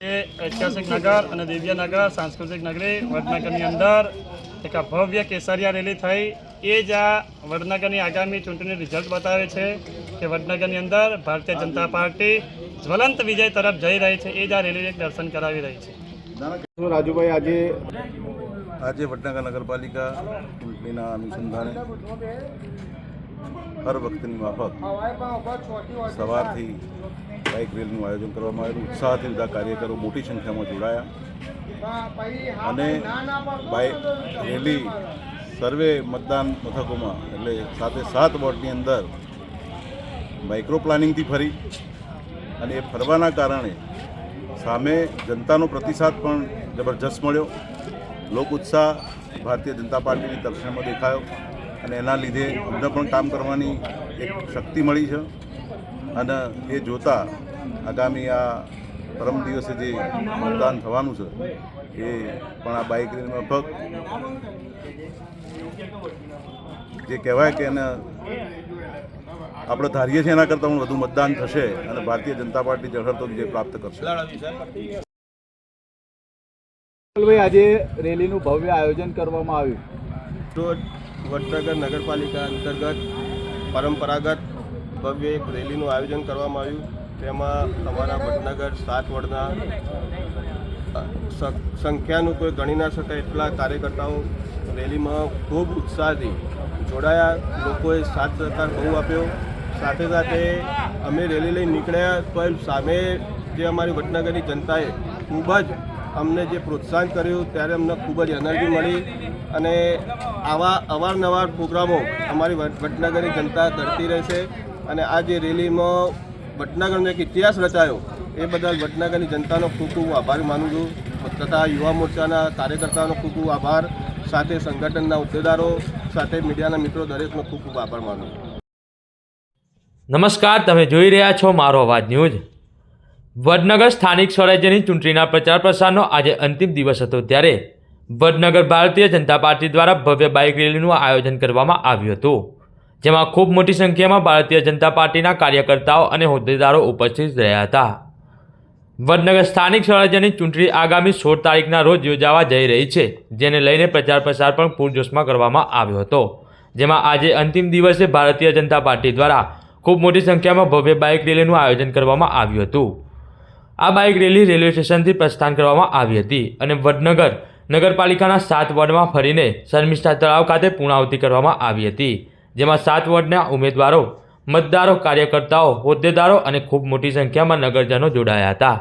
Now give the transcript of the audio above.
એ ઐતિહાસિક નગર અને દિવ્યનગર સાંસ્કૃતિક નગરી વડનગરની અંદર એક આ ભવ્ય કેસરિયા રેલી થઈ. એ જ આ વડનગરની આગામી ચૂંટણી રિઝલ્ટ બતાવે છે કે વડનગરની અંદર ભારતીય જનતા પાર્ટી જ્વલંત વિજય તરફ જઈ રહી છે. એ જ આ રેલી દર્શન કરાવી રહી છે. રાજુભાઈ આજે આજે વડનગર નગરપાલિકા ચૂંટણીના અનુસંધાને હર વખતની માફક. સવારથી બાઇક રેલીનું આયોજન કરવામાં આવેલું. ઉત્સાહથી બધા કાર્યકરો મોટી સંખ્યામાં જોડાયા. અને બાઇક રેલી, સર્વે મતદાન મથકોમાં, એટલે સાથે સાત વોર્ડની અંદર માઇક્રો પ્લાનિંગથી ફરી અને એ ફરવાના કારણે સામે જનતાનો પ્રતિસાદ પણ જબરજસ્ત મળ્યો. લોક ઉત્સાહ ભારતીય જનતા પાર્ટીની તરફેણમાં દેખાયો. અને એના લીધે અમને પણ કામ કરવાની એક શક્તિ મળી છે. અને એ જોતાં આગામી આ પરમ દિવસે જે મતદાન થવાનું છે એ પણ આ બાઇક રેલીમાં ફક્ત જે કહેવાય કે એને આપણે ધારીએ છીએ એના કરતાં પણ વધુ મતદાન થશે અને ભારતીય જનતા પાર્ટી ઝળહળતો વિજય પ્રાપ્ત કરશે. આજે રેલીનું ભવ્ય આયોજન કરવામાં આવ્યું. રોજ વડનગર નગરપાલિકા અંતર્ગત પરંપરાગત ભવ્ય એક રેલીનું આયોજન કરવામાં આવ્યું. તેમાં અમારા વડનગર સાત વડના સંખ્યાનું કોઈ ગણી ના શકાય એટલા કાર્યકર્તાઓ રેલીમાં ખૂબ ઉત્સાહથી જોડાયા. લોકોએ સાથ સહકાર બહુ આપ્યો. સાથે સાથે અમે રેલી લઈ નીકળ્યા. પણ સામે જે અમારી વડનગરની જનતાએ ખૂબ જ અમને જે પ્રોત્સાહન કર્યું ત્યારે અમને ખૂબ જ એનર્જી મળી અને આવા અવારનવાર પ્રોગ્રામો અમારી વડ- વડનગરની જનતા કરતી રહેશે અને આ જે રેલીમાં વડનગરનો એક ઇતિહાસ રચાયો એ બદલ વડનગરની જનતાનો ખૂબ ખૂબ આભાર માનું છું તથા યુવા મોરચાના કાર્યકર્તાઓનો ખૂબ ખૂબ આભાર સાથે સંગઠનના હોદ્દેદારો સાથે મીડિયાના મિત્રો દરેકનો ખૂબ ખૂબ આભાર માનું નમસ્કાર, તમે જોઈ રહ્યા છો મારો અવાજ ન્યૂઝ. વડનગર સ્થાનિક સ્વરાજ્યની ચૂંટણીના પ્રચાર પ્રસારનો આજે અંતિમ દિવસ હતો ત્યારે વડનગર ભારતીય જનતા પાર્ટી દ્વારા ભવ્ય બાઇક રેલીનું આયોજન કરવામાં આવ્યું હતું, જેમાં ખૂબ મોટી સંખ્યામાં ભારતીય જનતા પાર્ટીના કાર્યકર્તાઓ અને હોદ્દેદારો ઉપસ્થિત રહ્યા હતા. વડનગર સ્થાનિક સ્વરાજ્યની ચૂંટણી આગામી સોળ તારીખના રોજ યોજાવા જઈ રહી છે, જેને લઈને પ્રચાર પ્રસાર પણ પૂરજોશમાં કરવામાં આવ્યો હતો, જેમાં આજે અંતિમ દિવસે ભારતીય જનતા પાર્ટી દ્વારા ખૂબ મોટી સંખ્યામાં ભવ્ય બાઇક રેલીનું આયોજન કરવામાં આવ્યું હતું. આ બાઇક રેલી રેલવે સ્ટેશનથી પ્રસ્થાન કરવામાં આવી હતી અને વડનગર નગરપાલિકાના સાત વોર્ડમાં ફરીને શર્મિષ્ઠા તળાવ ખાતે પૂર્ણાહુતિ કરવામાં આવી હતી, જેમાં સાત વોર્ડના ઉમેદવારો, મતદારો, કાર્યકર્તાઓ, હોદ્દેદારો અને ખૂબ મોટી સંખ્યામાં નગરજનો જોડાયા હતા.